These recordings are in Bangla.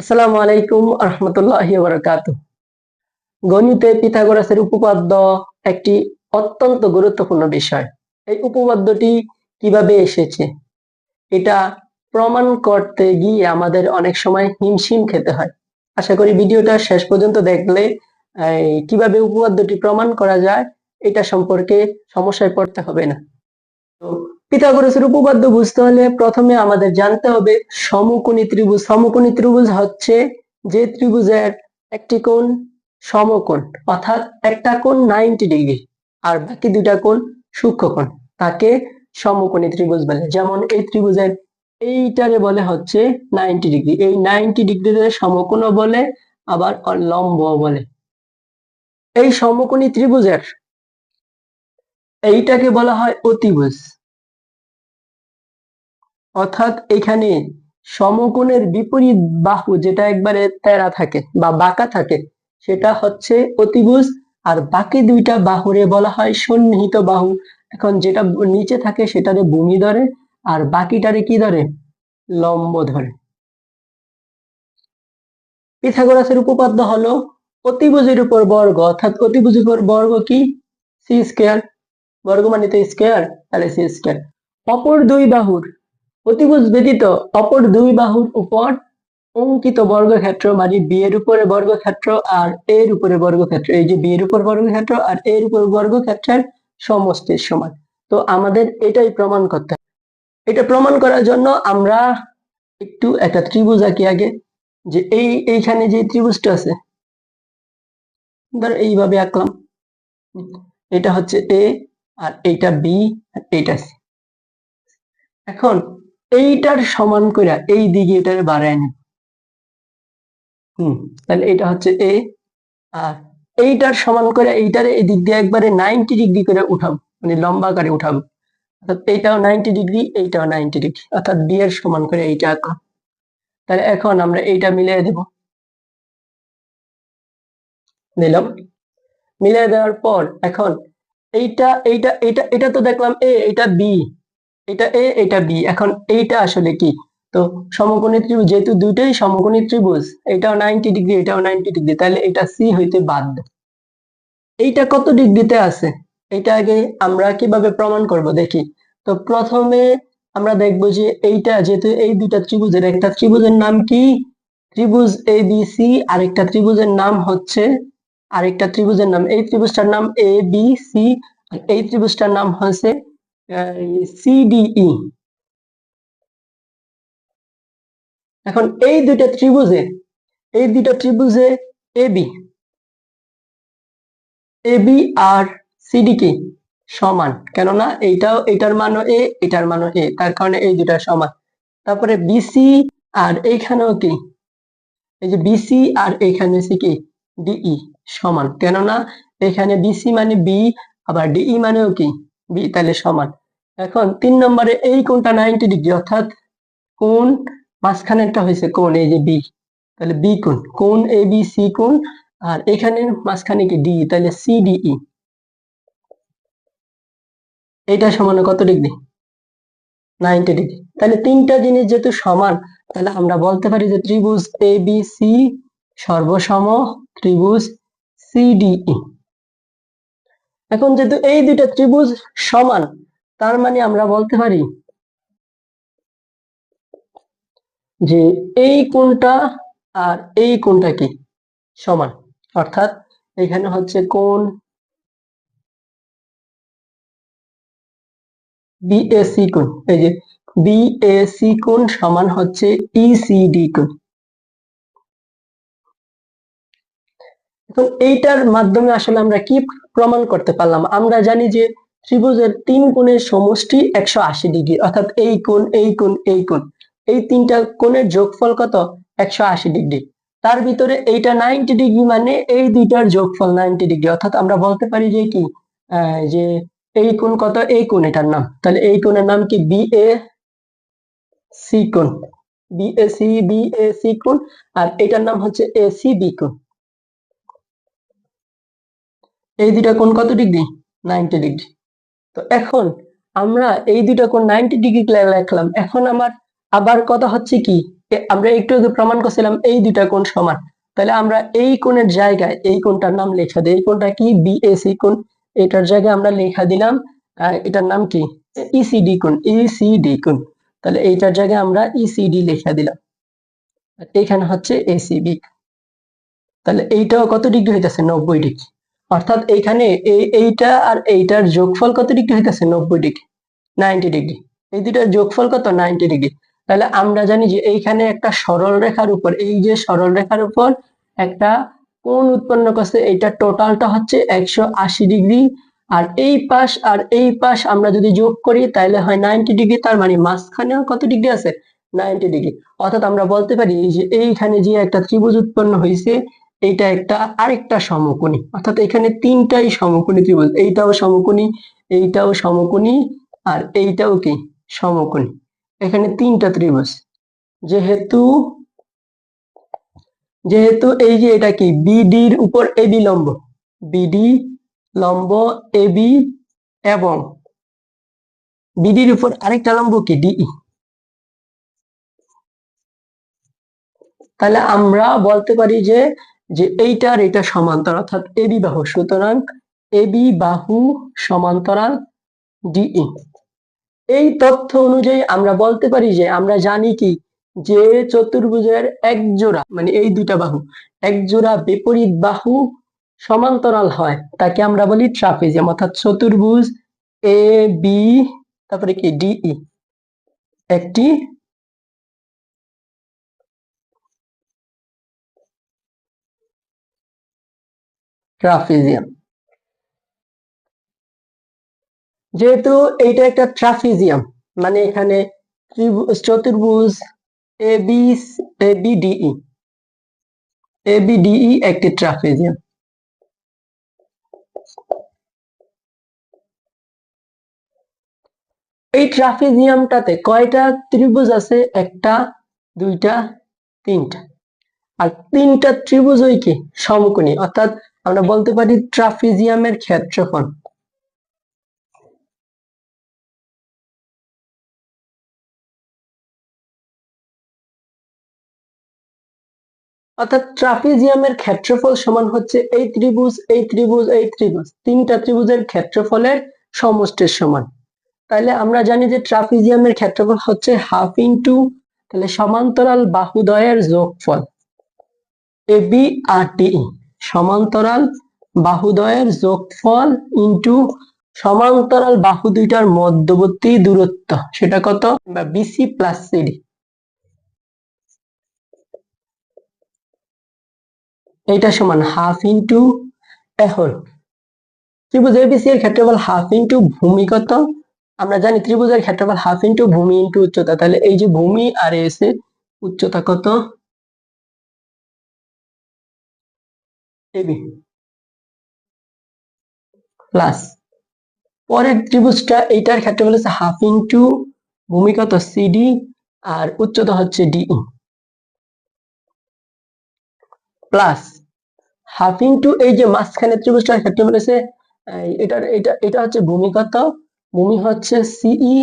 আসসালামু আলাইকুম আহমতুল্লাহ বারাকাত গণিতে পিথাগোরাসের উপপাদ্য একটি অত্যন্ত গুরুত্বপূর্ণ বিষয়। এই উপপাদ্যটি কীভাবে এসেছে? এটা প্রমাণ করতে গিয়ে আমাদের অনেক সময় হিমশিম খেতে হয়। আশা করি ভিডিওটা শেষ পর্যন্ত দেখলে কীভাবে উপপাদ্যটি প্রমাণ করা যায়, এটা সম্পর্কে সমস্যায় পড়তে হবে না। তো পিথাগোরাসের উপপাদ্য বুঝতে হলে প্রথমে আমাদের জানতে হবে সমকোণী ত্রিভুজ। সমকোণী ত্রিভুজ হচ্ছে যে ত্রিভুজের একটি কোণ সমকোণ, অর্থাৎ একটা কোণ নাইনটি ডিগ্রি আর বাকি দুইটা কোণ সূক্ষ্মকোণ তাকে সমকোণী ত্রিভুজ বলে। যেমন এই ত্রিভুজের এইটারে বলে হচ্ছে নাইনটি ডিগ্রি এই নাইনটি ডিগ্রির সমকোণ বলে, আবার লম্ব বলে। এই সমকোণী ত্রিভুজের এইটাকে বলা হয় অতিভুজ। অর্থাৎ এখানে সমকোণের বিপরীত বাহু যেটা একবারে তেরা থাকে বা বাঁকা থাকে, সেটা হচ্ছে অতিভুজ। আর বাকি দুইটা বাহুরে বলা হয় সন্নিহিত বাহু। এখন যেটা নিচে থাকে সেটারে ভূমি ধরে, আর বাকিটারে কি ধরে? লম্ব ধরে। পিথাগোরাসের উপপাদ্য হলো অতিভুজের উপর বর্গ। অর্থাৎ অতিভুজের উপর বর্গ কি? C square. বর্গ মানে তো স্কয়ার, তাহলে সি স্কয়ার। অপর দুই বাহুর অতিভুজ ব্যতীত অপর দুই বাহুর উপর অঙ্কিত বর্গক্ষেত্র মানে বি এর উপরে বর্গক্ষেত্র আর এর উপরে বর্গক্ষেত্র। এই যে বি এর উপর বর্গক্ষেত্র আর এর উপর বর্গক্ষেত্রের সমষ্টির সমান। তো আমাদের এটাই প্রমাণ করতে এটা প্রমাণ করার জন্য আমরা একটু একটা ত্রিভুজ আঁকি আগে। যে এই, এইখানে যে ত্রিভুজটা আছে, ধর এইভাবে আঁকলাম। এটা হচ্ছে এ আর এইটা বি আর এইটা সি এখন এইটার সমান করে এই দিকে এটারে বাড়ায় নেব। হুম, তাহলে এটা হচ্ছে এ আর এইটার সমান করে এইটারে এই দিক দিয়ে একবারে নাইনটি ডিগ্রি করে উঠাবো মানে লম্বা আকারে উঠাবো। অর্থাৎ এইটাও নাইনটি ডিগ্রি এইটাও নাইনটি ডিগ্রি অর্থাৎ বি এর সমান করে এইটা আঁকা। তাহলে এখন আমরা এইটা মিলিয়ে দেব। দিলাম মিলিয়ে দেওয়ার পর এখন এইটা এইটা এইটা, এটা তো দেখলাম এ এটা বি এটা এ এটা বি এখন এইটা আসলে কি? তো সমকোণী ত্রিভুজ, যেহেতু দুইটাই সমকোণী ত্রিভুজ, এটাও নাইনটি ডিগ্রি এটাও নাইনটি ডিগ্রি তাহলে এটা সি হইতে বাধ্য এইটা কত ডিগ্রিতে আছে? এটা আগে আমরা কীভাবে প্রমাণ করব দেখি? তো প্রথমে আমরা দেখব যে এইটা, যেহেতু এই দুইটা ত্রিভুজের, একটা ত্রিভুজের নাম কি? ত্রিভুজ এ বি সি আরেকটা ত্রিভুজের নাম হচ্ছে, আরেকটা ত্রিভুজের নাম, এই ত্রিভুজটার নাম এ বি সি আর এই ত্রিভুজটার নাম হচ্ছে সিডিই এখন এই দুইটা ত্রিভুজে, এই দুইটা ত্রিভুজে এবি এবি আর সিডি কি? সমান। কেননা এইটাও এটার মানও এ এটার মানও এ তার কারণে এই দুইটা সমান। তারপরে বিসি আর এইখানেও কি? এই যে বিসি আর এইখানে সি কি? ডিই সমান। কেননা এখানে বিসি মানে বি আবার ডিই মানেও কি? বি তাহলে সমান। এখন তিন নম্বরে এই কোনটা নাইনটি ডিগ্রি অর্থাৎ কোণ মাঝখানেরটা হয়েছে কোন এই যে বি তাহলে বি কোন কোন এ বি সি কোন আর এখানে মাঝখানে কি ডি তাহলে সি সিডিই এইটা সমান কত ডিগ্রি নাইনটি ডিগ্রি তাহলে তিনটা জিনিস যেহেতু সমান, তাহলে আমরা বলতে পারি যে ত্রিভুজ এ বি সি সর্বসম ত্রিভুজ সি সিডিই এখন যেহেতু এই দুইটা ত্রিভুজ সমান তার মানে আমরা বলতে পারি যে এই কোণটা আর এই কোণটা কি? সমান। অর্থাৎ এখানে হচ্ছে কোণ বিএসি কোণ। এই যে বিএসি কোণ সমান হচ্ছে ইসিডি কোণ। এখন এইটার মাধ্যমে আসলে আমরা কি প্রমাণ করতে পারলাম? আমরা জানি যে ত্রিভুজের তিন কোণের সমষ্টি একশো আশি ডিগ্রি, অর্থাৎ এই কোণ এই কোণ এই কোণ। এই তিনটা কোণের যোগফল কত? একশো আশি ডিগ্রি। তার ভিতরে এইটা নাইনটি ডিগ্রি মানে এই দুইটার যোগফল নাইনটি ডিগ্রি, অর্থাৎ আমরা বলতে পারি যে কি? যে এই কোণ কত? এই কোণ এটার নাম। তাহলে এই কোণের নাম কি? বি এ সি কোণ। B A C, B A C কোণ, আর এটার নাম হচ্ছে এ সি বি কোণ। এই দুইটা কোণ কত ডিগ্রি? Ninety degree. তো এখন আমরা এই দুইটা কোণ নাইনটি ডিগ্রি লিখলাম এখন আমার আবার কথা হচ্ছে কি? আমরা একটু আগে প্রমাণ করছিলাম এই দুইটা কোণ সমান। তাহলে আমরা এই কোণের জায়গায় এই কোণটার নাম লেখা দিই। এই কোণটা কি? বিএসি কোণ। এটার জায়গায় আমরা লেখা দিলাম এটার নাম কি? ইসিডি কোণ ইসিডি কোণ। তাহলে এইটার জায়গায় আমরা ইসিডি লেখা দিলাম। এখানে হচ্ছে এসিবি তাহলে এইটাও কত ডিগ্রি হইতেছে? নব্বই ডিগ্রি অর্থাৎ এইখানে এই এইটা আর এইটার যোগফল কত ডিগ্রি হইতেছে? নব্বই ডিগ্রি, নাইনটি ডিগ্রি। এই দুটার যোগফল কত? Ninety degree. তাহলে আমরা জানি যে এইখানে একটা সরল রেখার উপর, এই যে সরল রেখার উপর একটা কোন উৎপন্ন করছে, এইটা টোটালটা হচ্ছে একশো আশি ডিগ্রি। আর এই পাশ আর এই পাশ আমরা যদি যোগ করি, তাহলে হয় নাইনটি ডিগ্রি। তার মানে মাঝখানেও কত ডিগ্রি আছে? Ninety degree. অর্থাৎ আমরা বলতে পারি যে এইখানে যে একটা ত্রিভুজ উৎপন্ন হয়েছে এইটা একটা আরেকটা সমকোণী। অর্থাৎ এখানে তিনটাই সমকোণী ত্রিভুজ, এইটাও সমকোণী এইটাও সমকোণী, আর এইটাও কি? সমকোণী। এখানে তিনটা ত্রিভুজ। যেহেতু যেহেতু এই যে এটা কি? বিডির উপর এবি লম্ব। বিডি লম্ব এবি এবং বিডির উপর আরেকটা লম্ব কি? ডিই তাহলে আমরা বলতে পারি যে যে এইটার এটা সমান্তরাল, অর্থাৎ এবি বাহু। সুতরাং এবি বাহু সমান্তরাল ডিই এই তথ্য অনুযায়ী আমরা বলতে পারি যে, আমরা জানি কি? যে চতুর্ভুজের এক জোড়া মানে এই দুইটা বাহু, এক জোড়া বিপরীত বাহু সমান্তরাল হয়। তাকে আমরা বলি ট্রাপিজিয়াম, অর্থাৎ চতুর্ভুজ এ বি, তারপরে কি? ডিই একটি ট্রাপিজিয়াম যেহেতু এইটা একটা ট্রাফিজিয়াম মানে এখানে চতুর্ভুজ A B A B D E A B D E একটি ট্রাপিজিয়াম এই ট্রাপিজিয়ামটাতে কয়টা ত্রিভুজ আছে? একটা, দুইটা, তিনটা। আর তিনটা ত্রিভুজই কি? সমকোণী। অর্থাৎ আমরা বলতে পারি ট্রাফিজিয়ামের ক্ষেত্রফল। অর্থাৎ ট্রাপিজিয়ামের ক্ষেত্রফল সমান হচ্ছে এই ত্রিভুজ এই ত্রিভুজ এই ত্রিভুজ। তিনটা ত্রিভুজের ক্ষেত্রফলের সমষ্টির সমান। তাহলে আমরা জানি যে ট্রাপিজিয়ামের ক্ষেত্রফল হচ্ছে হাফ ইন্টু তাহলে সমান্তরাল বাহুদয়ের যোগফল এ বি আর টি সমান্তরাল বাহুদ্বয়ের যোগফল ইন্টু সমান্তরাল বাহু দুইটার মধ্যবর্তী দূরত্ব। সেটা কত? বিসি প্লাস সিডি এইটা সমান হাফ ইন্টু এখন ত্রিভুজ এবিসি এর ক্ষেত্রফল হাফ ইন্টু ভূমি কত? আমরা জানি ত্রিভুজের ক্ষেত্রফল হাফ ইন্টু ভূমি ইন্টু উচ্চতা। তাহলে এই যে ভূমি আর এস এর উচ্চতা কত? এবি প্লাস পরের ত্রিভুজটা এইটার ক্ষেত্রফল হচ্ছে হাফ ইন্টু ভূমি কত সিডি আর উচ্চতা হচ্ছে ডিই প্লাস হাফ ইন্টু এই যে মাঝখানে ত্রিভুজটার ক্ষেত্রফল হচ্ছে এই, এটার এটা এটা হচ্ছে ভূমি কত ভূমি হচ্ছে সিই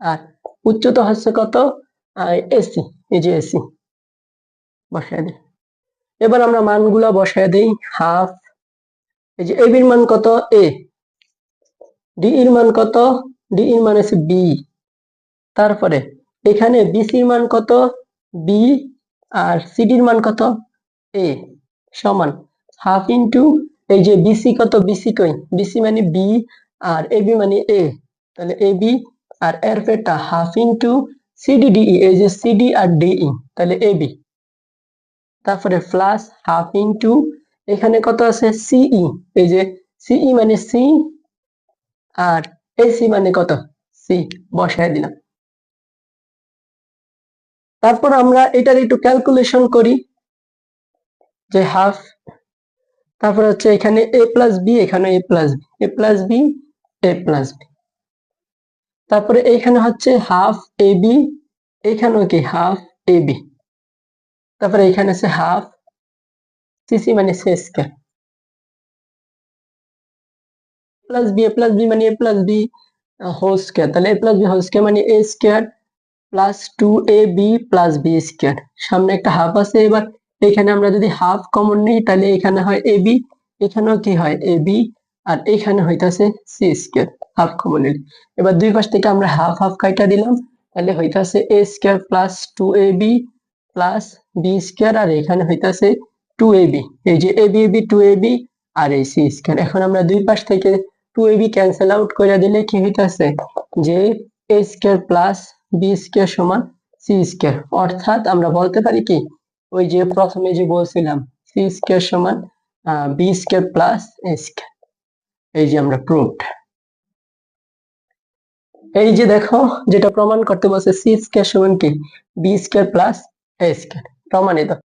আর উচ্চতা হচ্ছে কত? এসি এই যে এসি বসায় দিই এবার আমরা মানগুলা বসায় দেই হাফ এই যে এবির মান কত? এ ডি এর মান কত? ডি এর মান হচ্ছে বি তারপরে এখানে বিসির মান কত? বি আর সিডির মান কত? এ সমান। হাফ ইন্টু এই যে বিসি কত? বিসি কই? বিসি মানে বি আর এ বি মানে এ তাহলে এ বি আর এর পেটা হাফ ইন্টু সিডি ডিই এই যে সিডি আর ডিই তাহলে এ বি তারপরে প্লাস হাফ ইন্টু এখানে কত আছে? সিই এই যে সিই মানে সি আর এসি মানে কত? সি বসায় দিলাম। তারপর আমরা এটার একটু ক্যালকুলেশন করি, যে হাফ তারপর হচ্ছে এখানে এ প্লাস বি এখানে A plus B A plus B A plus B তারপরে এখানে হচ্ছে হাফ এ বি এখানেও কি? হাফ এ বি তারপরে এখানে আছে হাফ সিসি মানে C square plus B A plus B মানে A plus B whole square তাহলে A plus B whole square মানে A square plus two A B plus B square সামনে একটা হাফ আছে, এবার এখানে আমরা যদি হাফ কমন নিই, তাহলে এখানে হয় এ বি এখানেও কি হয় এ বি আর এখানে হইতাছে সি স্কোয়ার হাফ কমন নিলে এবার দুই পাশ থেকে আমরা হাফ হাফ কাইটা দিলাম, তাহলে হইতাছে A square plus two A B plus B square আর এখানে হইতাছে টু এ বি এই যে A B B two A B আর এই সি স্কোয়ার এখন আমরা দুই পাশ থেকে two A B cancel out করে দিলে কি হইতাছে? যে A square plus B square সমান সি স্কোয়ার অর্থাৎ আমরা বলতে পারি কি, ওই যে প্রথমে যে বলছিলাম সি স্কোয়ার সমান B square plus A square এই যে আমরা প্রুফড এই যে দেখো, যেটা প্রমাণ করতে বলছে সি স্কোয়ার সমান কি? B square plus A square প্রমাণিত